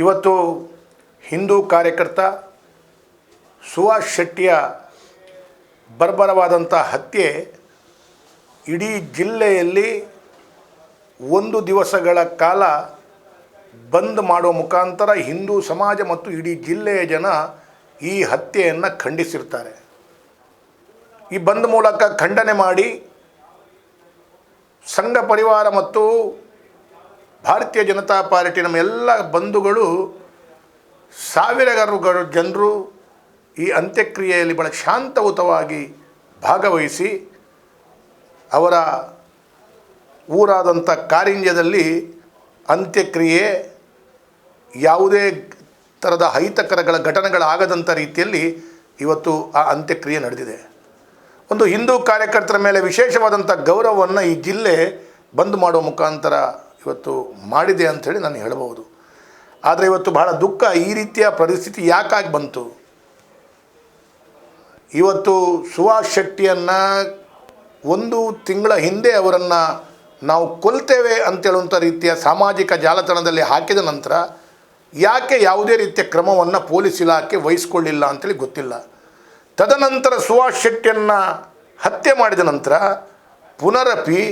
ಇವತ್ತು ಹಿಂದೂ ಕಾರ್ಯಕರ್ತ ಸುಭಾಷ್ ಶೆಟ್ಟಿಯ ಬರ್ಬರವಾದಂಥ ಹತ್ಯೆ ಇಡೀ ಜಿಲ್ಲೆಯಲ್ಲಿ ಒಂದು ದಿವಸಗಳ ಕಾಲ ಬಂದ್ ಮಾಡುವ ಮುಖಾಂತರ ಹಿಂದೂ ಸಮಾಜ ಮತ್ತು ಇಡೀ ಜಿಲ್ಲೆಯ ಜನ ಈ ಹತ್ಯೆಯನ್ನು ಖಂಡಿಸಿರ್ತಾರೆ. ಈ ಬಂದ್ ಮೂಲಕ ಖಂಡನೆ ಮಾಡಿ ಸಂಘ ಪರಿವಾರ ಮತ್ತು ಭಾರತೀಯ ಜನತಾ ಪಾರ್ಟಿ ನಮ್ಮ ಎಲ್ಲ ಬಂಧುಗಳು, ಸಾವಿರಾರು ಜನರು ಈ ಅಂತ್ಯಕ್ರಿಯೆಯಲ್ಲಿ ಬಹಳ ಶಾಂತಯುತವಾಗಿ ಭಾಗವಹಿಸಿ, ಅವರ ಊರಾದಂಥ ಕಾರಿಂಜದಲ್ಲಿ ಅಂತ್ಯಕ್ರಿಯೆ ಯಾವುದೇ ಥರದ ಅಹಿತಕರಗಳ ಘಟನೆಗಳಾಗದಂಥ ರೀತಿಯಲ್ಲಿ ಇವತ್ತು ಆ ಅಂತ್ಯಕ್ರಿಯೆ ನಡೆದಿದೆ. ಒಂದು ಹಿಂದೂ ಕಾರ್ಯಕರ್ತರ ಮೇಲೆ ವಿಶೇಷವಾದಂಥ ಗೌರವವನ್ನು ಈ ಜಿಲ್ಲೆ ಬಂದ್ ಮಾಡುವ ಮುಖಾಂತರ ಇವತ್ತು ಮಾಡಿದೆ ಅಂಥೇಳಿ ನಾನು ಹೇಳಬಹುದು. ಆದರೆ ಇವತ್ತು ಬಹಳ ದುಃಖ ಈ ರೀತಿಯ ಪರಿಸ್ಥಿತಿ ಯಾಕಾಗಿ ಬಂತು? ಇವತ್ತು ಸುಭಾಷ್ ಶೆಟ್ಟಿಯನ್ನು ಒಂದು ತಿಂಗಳ ಹಿಂದೆ ಅವರನ್ನು ನಾವು ಕೊಲ್ತೇವೆ ಅಂತೇಳುವಂಥ ರೀತಿಯ ಸಾಮಾಜಿಕ ಜಾಲತಾಣದಲ್ಲಿ ಹಾಕಿದ ನಂತರ ಯಾಕೆ ಯಾವುದೇ ರೀತಿಯ ಕ್ರಮವನ್ನು ಪೊಲೀಸ್ ಇಲಾಖೆ ವಹಿಸ್ಕೊಳ್ಳಿಲ್ಲ ಅಂತೇಳಿ ಗೊತ್ತಿಲ್ಲ. ತದನಂತರ ಸುಭಾಷ್ ಶೆಟ್ಟಿಯನ್ನು ಹತ್ಯೆ ಮಾಡಿದ ನಂತರ ಪುನರಪಿ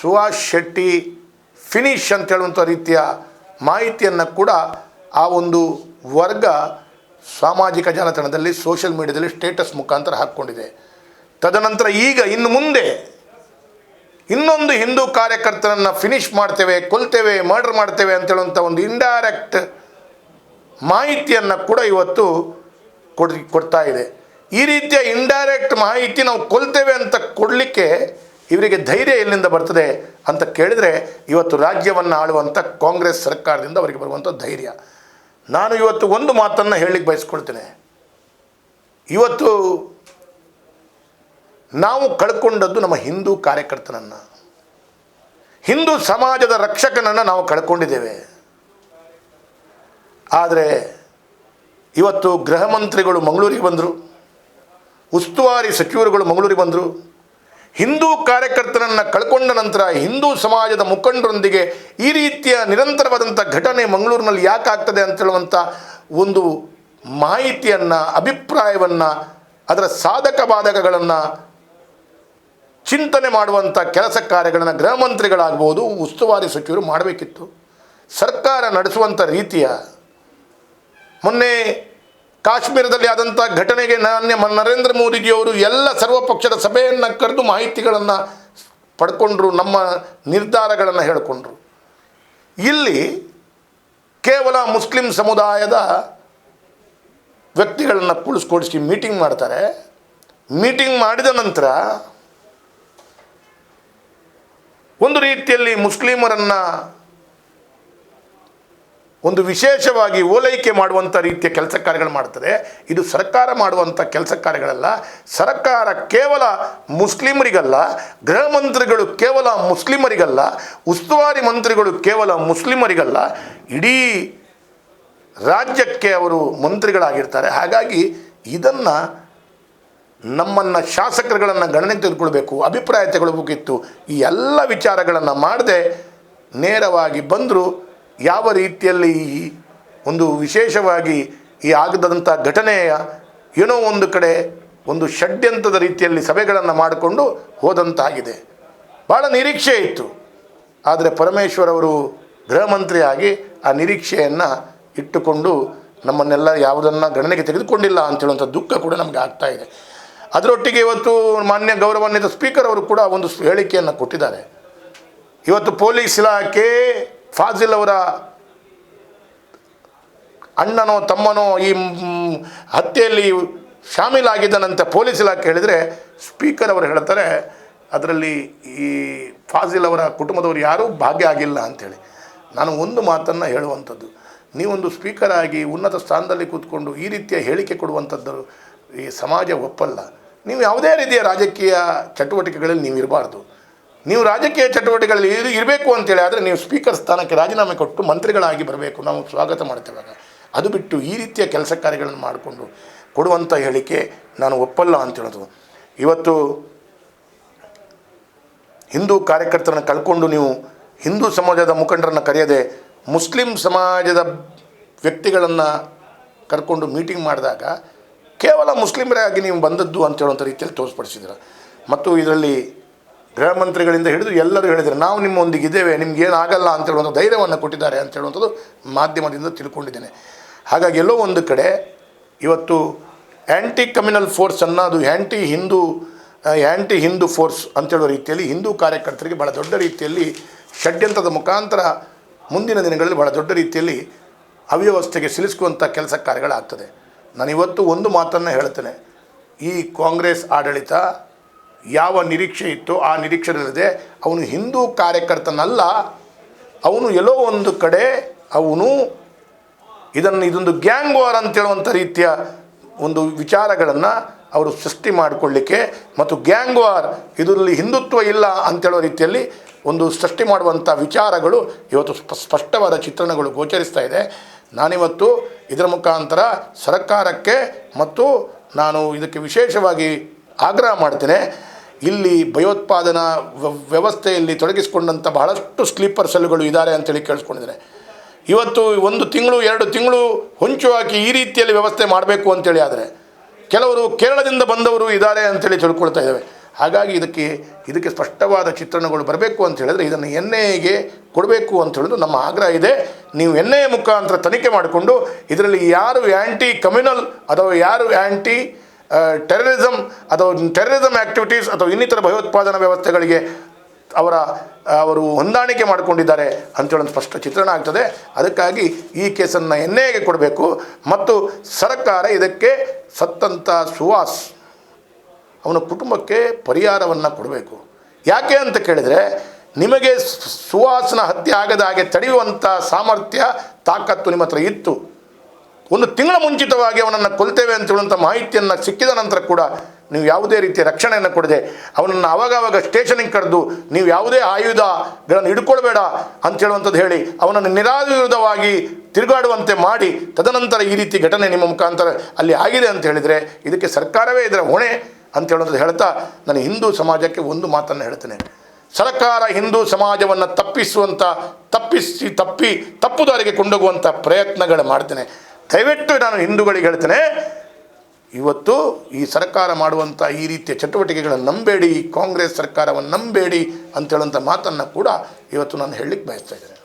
ಸುಭಾಷ್ ಶೆಟ್ಟಿ ಫಿನಿಶ್ ಅಂತ ಹೇಳುವಂಥ ರೀತಿಯ ಮಾಹಿತಿಯನ್ನು ಕೂಡ ಆ ಒಂದು ವರ್ಗ ಸಾಮಾಜಿಕ ಜಾಲತಾಣದಲ್ಲಿ ಸೋಷಿಯಲ್ ಮೀಡಿಯಾದಲ್ಲಿ ಸ್ಟೇಟಸ್ ಮುಖಾಂತರ ಹಾಕ್ಕೊಂಡಿದೆ. ತದನಂತರ ಈಗ ಇನ್ನು ಮುಂದೆ ಇನ್ನೊಂದು ಹಿಂದೂ ಕಾರ್ಯಕರ್ತರನ್ನು ಫಿನಿಶ್ ಮಾಡ್ತೇವೆ, ಕೊಲ್ತೇವೆ ಮರ್ಡರ್ ಮಾಡ್ತೇವೆ ಅಂತ ಹೇಳುವಂಥ ಒಂದು ಇಂಡೈರೆಕ್ಟ್ ಮಾಹಿತಿಯನ್ನು ಕೂಡ ಇವತ್ತು ಕೊಡ್ ಕೊಡ್ತಾ ಇದೆ. ಈ ರೀತಿಯ ಇಂಡೈರೆಕ್ಟ್ ಮಾಹಿತಿ ನಾವು ಕೊಲ್ತೇವೆ ಅಂತ ಕೊಡಲಿಕ್ಕೆ ಇವರಿಗೆ ಧೈರ್ಯ ಎಲ್ಲಿಂದ ಬರ್ತದೆ ಅಂತ ಕೇಳಿದರೆ ಇವತ್ತು ರಾಜ್ಯವನ್ನು ಆಳುವಂಥ ಕಾಂಗ್ರೆಸ್ ಸರ್ಕಾರದಿಂದ ಅವರಿಗೆ ಬರುವಂಥ ಧೈರ್ಯ. ನಾನು ಇವತ್ತು ಒಂದು ಮಾತನ್ನು ಹೇಳಲಿಕ್ಕೆ ಬಯಸ್ಕೊಳ್ತೇನೆ. ಇವತ್ತು ನಾವು ಕಳ್ಕೊಂಡದ್ದು ನಮ್ಮ ಹಿಂದೂ ಕಾರ್ಯಕರ್ತನನ್ನು. ಹಿಂದೂ ಸಮಾಜದ ರಕ್ಷಕನನ್ನು ನಾವು ಕಳ್ಕೊಂಡಿದ್ದೇವೆ. ಆದರೆ ಇವತ್ತು ಗೃಹ ಮಂತ್ರಿಗಳು ಮಂಗಳೂರಿಗೆ ಬಂದರು, ಉಸ್ತುವಾರಿ ಸಚಿವರುಗಳು ಮಂಗಳೂರಿಗೆ ಬಂದರು ಹಿಂದೂ ಕಾರ್ಯಕರ್ತರನ್ನು ಕಳ್ಕೊಂಡ ನಂತರ ಹಿಂದೂ ಸಮಾಜದ ಮುಖಂಡರೊಂದಿಗೆ ಈ ರೀತಿಯ ನಿರಂತರವಾದಂಥ ಘಟನೆ ಮಂಗಳೂರಿನಲ್ಲಿ ಯಾಕೆ ಆಗ್ತದೆ ಅಂತ ಹೇಳುವಂಥ ಒಂದು ಮಾಹಿತಿಯನ್ನು, ಅಭಿಪ್ರಾಯವನ್ನು, ಅದರ ಸಾಧಕ ಬಾಧಕಗಳನ್ನು ಚಿಂತನೆ ಮಾಡುವಂಥ ಕೆಲಸ ಕಾರ್ಯಗಳನ್ನು ಗೃಹ ಮಂತ್ರಿಗಳಾಗ್ಬೋದು, ಉಸ್ತುವಾರಿ ಸಚಿವರು ಮಾಡಬೇಕಿತ್ತು. ಸರ್ಕಾರ ನಡೆಸುವಂಥ ರೀತಿಯ ಮೊನ್ನೆ ಕಾಶ್ಮೀರದಲ್ಲಿ ಆದಂಥ ಘಟನೆಗೆ ಮ- ನರೇಂದ್ರ ಮೋದಿಜಿಯವರು ಎಲ್ಲ ಸರ್ವಪಕ್ಷದ ಸಭೆಯನ್ನು ಕರೆದು ಮಾಹಿತಿಗಳನ್ನು ಪಡ್ಕೊಂಡ್ರು, ನಮ್ಮ ನಿರ್ಧಾರಗಳನ್ನು ಹೇಳಿಕೊಂಡ್ರು. ಇಲ್ಲಿ ಕೇವಲ ಮುಸ್ಲಿಂ ಸಮುದಾಯದ ವ್ಯಕ್ತಿಗಳನ್ನು ಕುಳಿಸ್ಕೊಡಿಸಿ ಮೀಟಿಂಗ್ ಮಾಡ್ತಾರೆ. ಮೀಟಿಂಗ್ ಮಾಡಿದ ನಂತರ ಒಂದು ರೀತಿಯಲ್ಲಿ ಮುಸ್ಲಿಮರನ್ನು ಒಂದು ವಿಶೇಷವಾಗಿ ಓಲೈಕೆ ಮಾಡುವಂಥ ರೀತಿಯ ಕೆಲಸ ಕಾರ್ಯಗಳು ಮಾಡ್ತದೆ. ಇದು ಸರ್ಕಾರ ಮಾಡುವಂಥ ಕೆಲಸ ಕಾರ್ಯಗಳಲ್ಲ. ಸರ್ಕಾರ ಕೇವಲ ಮುಸ್ಲಿಮರಿಗಲ್ಲ, ಗೃಹ ಮಂತ್ರಿಗಳು ಕೇವಲ ಮುಸ್ಲಿಮರಿಗಲ್ಲ, ಉಸ್ತುವಾರಿ ಮಂತ್ರಿಗಳು ಕೇವಲ ಮುಸ್ಲಿಮರಿಗಲ್ಲ, ಇಡೀ ರಾಜ್ಯಕ್ಕೆ ಅವರು ಮಂತ್ರಿಗಳಾಗಿರ್ತಾರೆ. ಹಾಗಾಗಿ ಇದನ್ನು ನಮ್ಮನ್ನು ಶಾಸಕರುಗಳನ್ನು ಗಣನೆ ತೆಗೆದುಕೊಳ್ಬೇಕು ಅಭಿಪ್ರಾಯ ತಗೊಳ್ಬೇಕಿತ್ತು ಈ ಎಲ್ಲ ವಿಚಾರಗಳನ್ನು ಮಾಡದೆ ನೇರವಾಗಿ ಬಂದರು ಯಾವ ರೀತಿಯಲ್ಲಿ ಈ ಒಂದು ವಿಶೇಷವಾಗಿ ಈ ಆಗದಂಥ ಘಟನೆಯ ಏನೋ ಒಂದು ಕಡೆ ಒಂದು ಷಡ್ಯಂತ್ರದ ರೀತಿಯಲ್ಲಿ ಸಭೆಗಳನ್ನು ಮಾಡಿಕೊಂಡು ಹೋದಂತಾಗಿದೆ. ಭಾಳ ನಿರೀಕ್ಷೆ ಇತ್ತು. ಆದರೆ ಪರಮೇಶ್ವರ್ ಅವರು ಗೃಹ ಮಂತ್ರಿಯಾಗಿ ಆ ನಿರೀಕ್ಷೆಯನ್ನು ಇಟ್ಟುಕೊಂಡು ನಮ್ಮನ್ನೆಲ್ಲ ಯಾವುದನ್ನು ಗಣನೆಗೆ ತೆಗೆದುಕೊಂಡಿಲ್ಲ ಅಂತೇಳುವಂಥ ದುಃಖ ಕೂಡ ನಮಗೆ ಆಗ್ತಾ ಇದೆ. ಅದರೊಟ್ಟಿಗೆ ಇವತ್ತು ಮಾನ್ಯ ಗೌರವಾನ್ವಿತ ಸ್ಪೀಕರ್ ಅವರು ಕೂಡ ಒಂದು ಹೇಳಿಕೆಯನ್ನು ಕೊಟ್ಟಿದ್ದಾರೆ. ಇವತ್ತು ಪೊಲೀಸ್ ಇಲಾಖೆ ಫಾಜಿಲ್ ಅವರ ಅಣ್ಣನೋ ತಮ್ಮನೋ ಈ ಹತ್ಯೆಯಲ್ಲಿ ಶಾಮೀಲಾಗಿದ್ದನಂತೆ ಪೊಲೀಸ್ ಇಲಾಖೆ ಹೇಳಿದರೆ ಸ್ಪೀಕರ್ ಅವರು ಹೇಳ್ತಾರೆ, ಅದರಲ್ಲಿ ಈ ಫಾಜಿಲ್ ಅವರ ಕುಟುಂಬದವರು ಯಾರೂ ಭಾಗ್ಯ ಆಗಿಲ್ಲ ಅಂಥೇಳಿ. ನಾನು ಒಂದು ಮಾತನ್ನು ಹೇಳುವಂಥದ್ದು, ನೀವೊಂದು ಸ್ಪೀಕರ್ ಆಗಿ ಉನ್ನತ ಸ್ಥಾನದಲ್ಲಿ ಕೂತ್ಕೊಂಡು ಈ ರೀತಿಯ ಹೇಳಿಕೆ ಕೊಡುವಂಥದ್ದು ಈ ಸಮಾಜ ಒಪ್ಪಲ್ಲ. ನೀವು ಯಾವುದೇ ರೀತಿಯ ರಾಜಕೀಯ ಚಟುವಟಿಕೆಗಳಲ್ಲಿ ನೀವು ಇರಬಾರ್ದು ನೀವು ರಾಜಕೀಯ ಚಟುವಟಿಕೆಗಳಲ್ಲಿ ಇದು ಇರಬೇಕು ಅಂತೇಳಿ ಆದರೆ ನೀವು ಸ್ಪೀಕರ್ ಸ್ಥಾನಕ್ಕೆ ರಾಜೀನಾಮೆ ಕೊಟ್ಟು ಮಂತ್ರಿಗಳಾಗಿ ಬರಬೇಕು. ನಾವು ಸ್ವಾಗತ ಮಾಡ್ತೇವೆ ಆಗ. ಅದು ಬಿಟ್ಟು ಈ ರೀತಿಯ ಕೆಲಸ ಕಾರ್ಯಗಳನ್ನು ಮಾಡಿಕೊಂಡು ಕೊಡುವಂಥ ಹೇಳಿಕೆ ನಾನು ಒಪ್ಪಲ್ಲ ಅಂತ ಹೇಳೋದು. ಇವತ್ತು ಹಿಂದೂ ಕಾರ್ಯಕರ್ತರನ್ನು ಕಳ್ಕೊಂಡು ನೀವು ಹಿಂದೂ ಸಮಾಜದ ಮುಖಂಡರನ್ನು ಕರೆಯದೆ ಮುಸ್ಲಿಂ ಸಮಾಜದ ವ್ಯಕ್ತಿಗಳನ್ನು ಕರ್ಕೊಂಡು ಮೀಟಿಂಗ್ ಮಾಡಿದಾಗ ಕೇವಲ ಮುಸ್ಲಿಮರಾಗಿ ನೀವು ಬಂದದ್ದು ಅಂತ ಹೇಳುವಂಥ ರೀತಿಯಲ್ಲಿ ತೋರಿಸ್ಪಡಿಸಿದ್ರು ಮತ್ತು ಇದರಲ್ಲಿ ಗೃಹ ಮಂತ್ರಿಗಳಿಂದ ಹಿಡಿದು ಎಲ್ಲರೂ ಹೇಳಿದ್ದಾರೆ ನಾವು ನಿಮ್ಮೊಂದಿಗೆ ಇದ್ದೇವೆ, ನಿಮ್ಗೆ ಏನಾಗಲ್ಲ ಅಂತ ಹೇಳುವಂಥ ಧೈರ್ಯವನ್ನು ಕೊಟ್ಟಿದ್ದಾರೆ ಅಂತ ಹೇಳುವಂಥದ್ದು ಮಾಧ್ಯಮದಿಂದ ತಿಳ್ಕೊಂಡಿದ್ದೇನೆ. ಹಾಗಾಗಿ ಎಲ್ಲೋ ಒಂದು ಕಡೆ ಇವತ್ತು ಆ್ಯಂಟಿ ಕಮ್ಯುನಲ್ ಫೋರ್ಸ್ ಅದು anti Hindu anti Hindu force ಅಂತೇಳೋ ರೀತಿಯಲ್ಲಿ ಹಿಂದೂ ಕಾರ್ಯಕರ್ತರಿಗೆ ಭಾಳ ದೊಡ್ಡ ರೀತಿಯಲ್ಲಿ ಷಡ್ಯಂತ್ರದ ಮುಖಾಂತರ ಮುಂದಿನ ದಿನಗಳಲ್ಲಿ ಭಾಳ ದೊಡ್ಡ ರೀತಿಯಲ್ಲಿ ಅವ್ಯವಸ್ಥೆಗೆ ಸಿಲಿಸುವಂಥ ಕೆಲಸ ಕಾರ್ಯಗಳಾಗ್ತದೆ. ನಾನು ಇವತ್ತು ಒಂದು ಮಾತನ್ನು ಹೇಳ್ತೇನೆ. ಈ ಕಾಂಗ್ರೆಸ್ ಆಡಳಿತ ಯಾವ ನಿರೀಕ್ಷೆ ಇತ್ತು ಆ ನಿರೀಕ್ಷೆಯಲ್ಲಿದೆ ಅವನು ಹಿಂದೂ ಕಾರ್ಯಕರ್ತನಲ್ಲ, ಅವನು ಎಲ್ಲೋ ಒಂದು ಕಡೆ ಅವನು ಇದನ್ನು, ಇದೊಂದು ಗ್ಯಾಂಗ್ ವಾರ್ ಅಂತೇಳುವಂಥ ರೀತಿಯ ಒಂದು ವಿಚಾರಗಳನ್ನು ಅವರು ಸೃಷ್ಟಿ ಮಾಡಿಕೊಳ್ಳಿಕ್ಕೆ ಮತ್ತು ಗ್ಯಾಂಗ್ ವಾರ್ ಇದರಲ್ಲಿ ಹಿಂದುತ್ವ ಇಲ್ಲ ಅಂತೇಳೋ ರೀತಿಯಲ್ಲಿ ಒಂದು ಸೃಷ್ಟಿ ಮಾಡುವಂಥ ವಿಚಾರಗಳು ಇವತ್ತು ಸ್ಪ- ಸ್ಪಷ್ಟವಾದ ಚಿತ್ರಣಗಳು ಗೋಚರಿಸ್ತಾ ಇದೆ. ನಾನಿವತ್ತು ಇದರ ಮುಖಾಂತರ ಸರ್ಕಾರಕ್ಕೆ ಮತ್ತು ನಾನು ಇದಕ್ಕೆ ವಿಶೇಷವಾಗಿ ಆಗ್ರಹ ಮಾಡ್ತೇನೆ. ಇಲ್ಲಿ ಭಯೋತ್ಪಾದನಾ ವ್ಯ- ವ್ಯವಸ್ಥೆಯಲ್ಲಿ ತೊಡಗಿಸಿಕೊಂಡಂಥ ಬಹಳಷ್ಟು ಸ್ಲೀಪರ್ ಸೆಲ್ಗಳು ಇದ್ದಾರೆ ಅಂತೇಳಿ ಕೇಳಿಸ್ಕೊಂಡಿದ್ದಾರೆ ಇವತ್ತು ಒಂದು ತಿಂಗಳು, ಎರಡು ತಿಂಗಳು ಹೊಂಚು ಹಾಕಿ ಈ ರೀತಿಯಲ್ಲಿ ವ್ಯವಸ್ಥೆ ಮಾಡಬೇಕು ಅಂತೇಳಿ ಆದರೆ ಕೆಲವರು ಕೇರಳದಿಂದ ಬಂದವರು ಇದ್ದಾರೆ ಅಂತೇಳಿ ತಿಳ್ಕೊಳ್ತಾ ಇದ್ದಾವೆ. ಹಾಗಾಗಿ ಇದಕ್ಕೆ ಇದಕ್ಕೆ ಸ್ಪಷ್ಟವಾದ ಚಿತ್ರಣಗಳು ಬರಬೇಕು ಅಂತ ಹೇಳಿದ್ರೆ ಇದನ್ನು ಎನ್ ಐಗೆ ಕೊಡಬೇಕು ಅಂತ ಹೇಳಿದ್ರು ನಮ್ಮ ಆಗ್ರಹ ಇದೆ. ನೀವು ಎನ್ ಐ ಮುಖಾಂತರ ತನಿಖೆ ಮಾಡಿಕೊಂಡು ಇದರಲ್ಲಿ ಯಾರು ಆ್ಯಂಟಿ ಕಮ್ಯುನಲ್ ಅಥವಾ ಯಾರು ಆ್ಯಂಟಿ ಟೆರರಿಸಮ್ ಅಥವಾ ಟೆರರಿಸಮ್ ಆ್ಯಕ್ಟಿವಿಟೀಸ್ ಅಥವಾ ಇನ್ನಿತರ ಭಯೋತ್ಪಾದನಾ ವ್ಯವಸ್ಥೆಗಳಿಗೆ ಅವರ, ಅವರು ಹೊಂದಾಣಿಕೆ ಮಾಡಿಕೊಂಡಿದ್ದಾರೆ ಅಂತೇಳಿ ಒಂದು ಸ್ಪಷ್ಟ ಚಿತ್ರಣ ಆಗ್ತದೆ. ಅದಕ್ಕಾಗಿ ಈ ಕೇಸನ್ನು ಎನ್ನೇಗೆ ಕೊಡಬೇಕು. ಮತ್ತು ಸರ್ಕಾರ ಇದಕ್ಕೆ ಸತ್ತಂಥ ಸುವಾಸ್ ಅವನ ಕುಟುಂಬಕ್ಕೆ ಪರಿಹಾರವನ್ನು ಕೊಡಬೇಕು. ಯಾಕೆ ಅಂತ ಕೇಳಿದರೆ ನಿಮಗೆ ಸುವಾಸನ ಹತ್ಯೆ ಆಗದ ಹಾಗೆ ತಡೆಯುವಂಥ ಸಾಮರ್ಥ್ಯ, ತಾಕತ್ತು ನಿಮ್ಮ ಹತ್ರ ಇತ್ತು. ಒಂದು ತಿಂಗಳ ಮುಂಚಿತವಾಗಿ ಅವನನ್ನು ಕೊಲ್ತೇವೆ ಅಂತ ಹೇಳುವಂಥ ಮಾಹಿತಿಯನ್ನು ಸಿಕ್ಕಿದ ನಂತರ ಕೂಡ ನೀವು ಯಾವುದೇ ರೀತಿಯ ರಕ್ಷಣೆಯನ್ನು ಕೊಡದೆ ಅವನನ್ನು ಅವಾಗವಾಗ ಸ್ಟೇಷನಿಗೆ ಕರೆದು ನೀವು ಯಾವುದೇ ಆಯುಧಗಳನ್ನು ಹಿಡ್ಕೊಳ್ಬೇಡ ಅಂತ ಹೇಳುವಂಥದ್ದು ಹೇಳಿ ಅವನನ್ನು ನಿರಾಯುಧವಾಗಿ ತಿರುಗಾಡುವಂತೆ ಮಾಡಿ ತದನಂತರ ಈ ರೀತಿ ಘಟನೆ ನಿಮ್ಮ ಮುಖಾಂತರ ಅಲ್ಲಿ ಆಗಿದೆ ಅಂತ ಹೇಳಿದರೆ ಇದಕ್ಕೆ ಸರ್ಕಾರವೇ ಇದರ ಹೊಣೆ ಅಂತ ಹೇಳ್ತಾ ನಾನು ಹಿಂದೂ ಸಮಾಜಕ್ಕೆ ಒಂದು ಮಾತನ್ನು ಹೇಳ್ತೇನೆ. ಸರ್ಕಾರ ಹಿಂದೂ ಸಮಾಜವನ್ನು ತಪ್ಪಿಸುವಂಥ ತಪ್ಪಿಸಿ ತಪ್ಪಿ ತಪ್ಪು ದಾರಿಗೆ ಕೊಂಡೋಗುವಂಥ ಪ್ರಯತ್ನಗಳು ಮಾಡ್ತೇನೆ. ದಯವಿಟ್ಟು ನಾನು ಹಿಂದೂಗಳಿಗೆ ಹೇಳ್ತೇನೆ, ಇವತ್ತು ಈ ಸರ್ಕಾರ ಮಾಡುವಂಥ ಈ ರೀತಿಯ ಚಟುವಟಿಕೆಗಳನ್ನು ನಂಬೇಡಿ, ಕಾಂಗ್ರೆಸ್ ಸರ್ಕಾರವನ್ನು ನಂಬೇಡಿ ಅಂತ ಹೇಳುವಂಥ ಮಾತನ್ನು ಕೂಡ ಇವತ್ತು ನಾನು ಹೇಳಲಿಕ್ಕೆ ಬಯಸ್ತಾ ಇದ್ದೇನೆ.